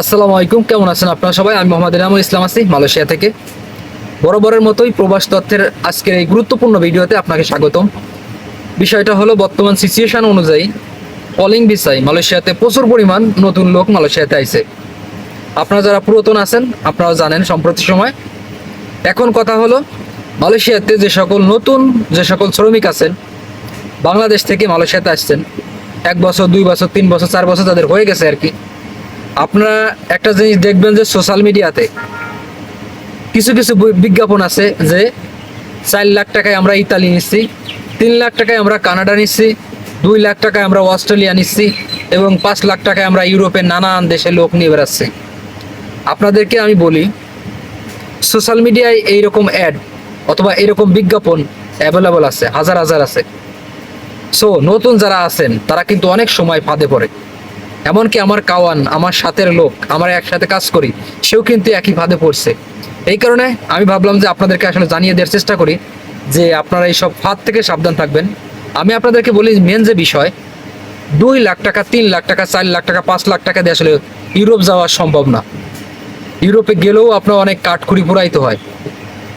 আসসালামু আলাইকুম, কেমন আছেন আপনারা সবাই? আমি মোহাম্মদ ইনামুল ইসলাম আছি মালয়েশিয়া থেকে। বরাবরের মতোই প্রবাস তথ্যের আজকের এই গুরুত্বপূর্ণ ভিডিওতে আপনাকে স্বাগতম। বিষয়টা হলো বর্তমান সিচুয়েশন অনুযায়ী কলিং ভিসায় মালয়েশিয়াতে প্রচুর পরিমাণ নতুন লোক মালয়েশিয়াতে আইছে। আপনারা যারা পুরাতন আছেন, আপনারাও জানেন সম্প্রতি সময়। এখন কথা হলো, মালয়েশিয়াতে যে সকল নতুন, যে সকল শ্রমিক আছেন, বাংলাদেশ থেকে মালয়েশিয়াতে আসছেন। এক বছর, দুই বছর, তিন বছর, চার বছর তাদের হয়ে গেছে আর কি। আপনারা একটা জিনিস দেখবেন যে সোশ্যাল মিডিয়াতে কিছু কিছু বিজ্ঞাপন আছে যে চার লাখ টাকায় আমরা ইতালি নিচ্ছি, তিন লাখ টাকায় আমরা কানাডা নিচ্ছি, দুই লাখ টাকায় আমরা অস্ট্রেলিয়া নিচ্ছি এবং পাঁচ লাখ টাকায় আমরা ইউরোপের নানান দেশে লোক নিয়ে বেড়াচ্ছি। আপনাদেরকে আমি বলি সোশ্যাল মিডিয়ায় এইরকম অ্যাড অথবা এরকম বিজ্ঞাপন অ্যাভেলেবল আছে, হাজার হাজার আছে। সো নতুন যারা আছেন, তারা কিন্তু অনেক সময় ফাঁদে পড়ে। এমনকি আমার কাওয়ান, আমার সাথের লোক, আমরা একসাথে কাজ করি, সেও কিন্তু একই ফাঁদে পড়ছে। এই কারণে আমি ভাবলাম যে আপনাদেরকে আসলে জানিয়ে দেওয়ার চেষ্টা করি যে আপনারা এই সব ফাঁদ থেকে সাবধান থাকবেন। আমি আপনাদেরকে বলি মেন যে বিষয়, দুই লাখ টাকা, তিন লাখ টাকা, চার লাখ টাকা, পাঁচ লাখ টাকা দিয়ে আসলে ইউরোপ যাওয়া সম্ভব না। ইউরোপে গেলেও আপনার অনেক কাঠখুড়ি পুরাইতে হয়।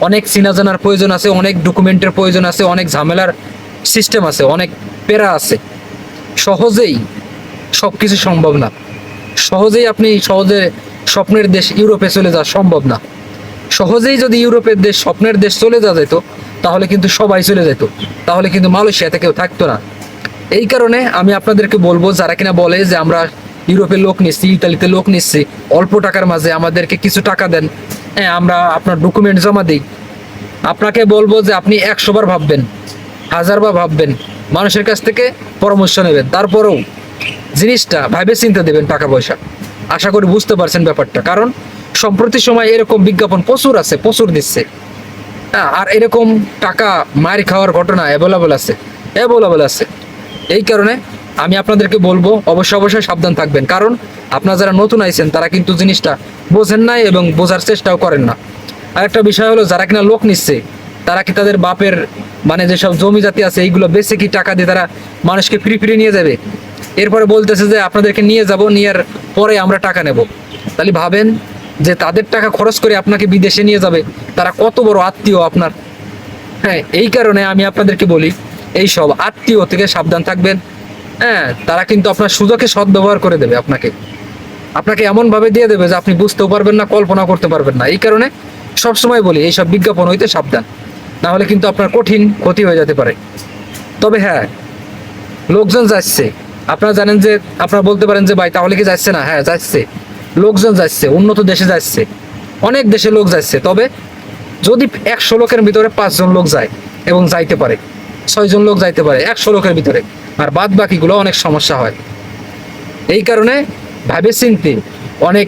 অনেক চিনা জানার প্রয়োজন আছে, অনেক ডকুমেন্টের প্রয়োজন আছে, অনেক ঝামেলার সিস্টেম আছে, অনেক পেরা আছে। সহজেই সব কিছু সম্ভব না। সহজেই আপনি সহজে স্বপ্নের দেশ ইউরোপে চলে যাওয়া সম্ভব না। সহজেই যদি ইউরোপের দেশ স্বপ্নের দেশ চলে যাওয়া যেত, তাহলে কিন্তু সবাই চলে যেত। তাহলে কিন্তু মালয়েশিয়াতে কেউ থাকতো না। এই কারণে আমি আপনাদেরকে বলব, যারা কিনা বলে যে আমরা ইউরোপে লোক নিচ্ছি, ইতালিতে লোক নিচ্ছি, অল্প টাকার মাঝে আমাদেরকে কিছু টাকা দেন হ্যাঁ আমরা আপনার ডকুমেন্ট জমা দিই। আপনাকে বলব যে আপনি একশোবার ভাববেন, হাজার বার ভাববেন, মানুষের কাছ থেকে পরামর্শ নেবেন। তারপরেও জিনিসটা ভাবে চিন্তা দেবেন টাকা পয়সা। আশা করি বুঝতে পারছেন ব্যাপারটা। কারণ সম্প্রতি সময় এরকম বিজ্ঞাপন প্রচুর আছে, প্রচুর দিচ্ছে। হ্যাঁ আর এরকম টাকা মার খাওয়ার ঘটনা অ্যাভেলেবল আছে অ্যাভেলেবল আছে। এই কারণে আমি আপনাদেরকে বলব, অবশ্যই অবশ্যই সাবধান থাকবেন। কারণ আপনারা যারা নতুন আইছেন, তারা কিন্তু জিনিসটা বোঝেন না এবং বোঝার চেষ্টাও করেন না। আরেকটা বিষয় হলো, যারা কিনা লোক নিচ্ছে, তারা কি তাদের বাপের মানে যেসব জমি জাতি আছে, এইগুলো বেশি কি টাকা দিয়ে তারা মানুষকে ফ্রি ফ্রি নিয়ে যাবে? এরপরে বলতেছে যে আপনাদেরকে নিয়ে যাব, নেওয়ার পরে আমরা টাকা নেব। তাহলে ভাবেন যে তাদের টাকা খরচ করে আপনাকে বিদেশে নিয়ে যাবে, তারা কত বড় আত্মীয় আপনার। হ্যাঁ এই কারণে আমি আপনাদেরকে বলি, এই সব আত্মীয় থেকে সাবধান থাকবেন। হ্যাঁ তারা কিন্তু আপনার সুযোগে সদ্ব্যবহার করে দেবে আপনাকে। আপনাকে এমন ভাবে দিয়ে দেবে যে আপনি বুঝতেও পারবেন না, কল্পনা করতে পারবেন না। এই কারণে সবসময় বলি এইসব বিজ্ঞাপন হইতে সাবধান। না হলে কিন্তু আপনার কঠিন ক্ষতি হয়ে যেতে পারে। তবে হ্যাঁ লোকজন যাচ্ছে। আপনারা জানেন যে, আপনারা বলতে পারেন যে, ভাই, তাহলে কি যাচ্ছে না? হ্যাঁ যাচ্ছে। লোকজন যাচ্ছে, উন্নত দেশে যাচ্ছে। অনেক দেশে লোক যাচ্ছে, তবে যদি একশো লোকের ভিতরে পাঁচজন লোক যায় এবং যাইতে পারে, ছয়জন লোক যাইতে পারে, একশো লোকের ভিতরে, আর বাদ বাকিগুলো অনেক সমস্যা হয়। এই কারণে ভাবে চিনতে অনেক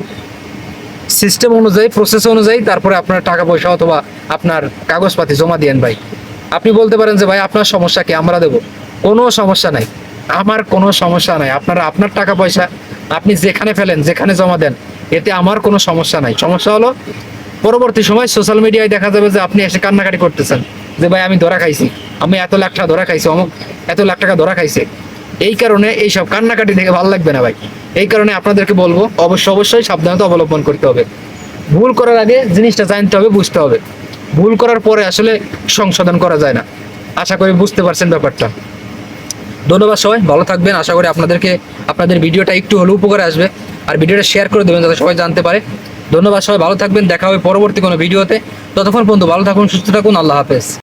সিস্টেম অনুযায়ী প্রসেস অনুযায়ী তারপরে আপনার টাকা পয়সা অথবা আপনার কাগজপাতি জমা দিয়েন ভাই। আপনি বলতে পারেন যে, ভাই, আপনার সমস্যা কি? আমরা দেবো। কোনো সমস্যা নাই। আমার কোনো সমস্যা নাই। আপনারা আপনার টাকা পয়সা আপনি যেখানে ফেলেন, যেখানে জমা দেন, এতে আমার কোনো সমস্যা নাই। সমস্যা হলো, পরবর্তী সময় সোশ্যাল মিডিয়ায় দেখা যাবে যে আপনি এসে কান্নাকাটি করতেছেন, যে ভাই আমি ধরা খাইছি, আমি এত লাখ টাকা ধরা খাইছি, অমুক এত লাখ টাকা ধরা খাইছে। এই কারণে এইসব কান্নাকাটি দেখে ভালো লাগবে না ভাই। এই কারণে আপনাদেরকে বলব, অবশ্যই অবশ্যই সাবধানতা অবলম্বন করতে হবে। ভুল করার আগে জিনিসটা জানতে হবে, বুঝতে হবে। ভুল করার পরে আসলে সংশোধন করা যায় না। আশা করি বুঝতে পারছেন ব্যাপারটা। ধন্যবাদ সবাই, ভালো থাকবেন। আশা করি আপনাদেরকে আপনাদের ভিডিওটা একটু হলেও উপকারে আসবে। আর ভিডিওটা শেয়ার করে দেবেন যাতে সবাই জানতে পারে। ধন্যবাদ সবাই, ভালো থাকবেন। দেখা হবে পরবর্তী কোনো ভিডিওতে। ততক্ষণ পর্যন্ত ভালো থাকুন, সুস্থ থাকুন। আল্লাহ হাফেজ।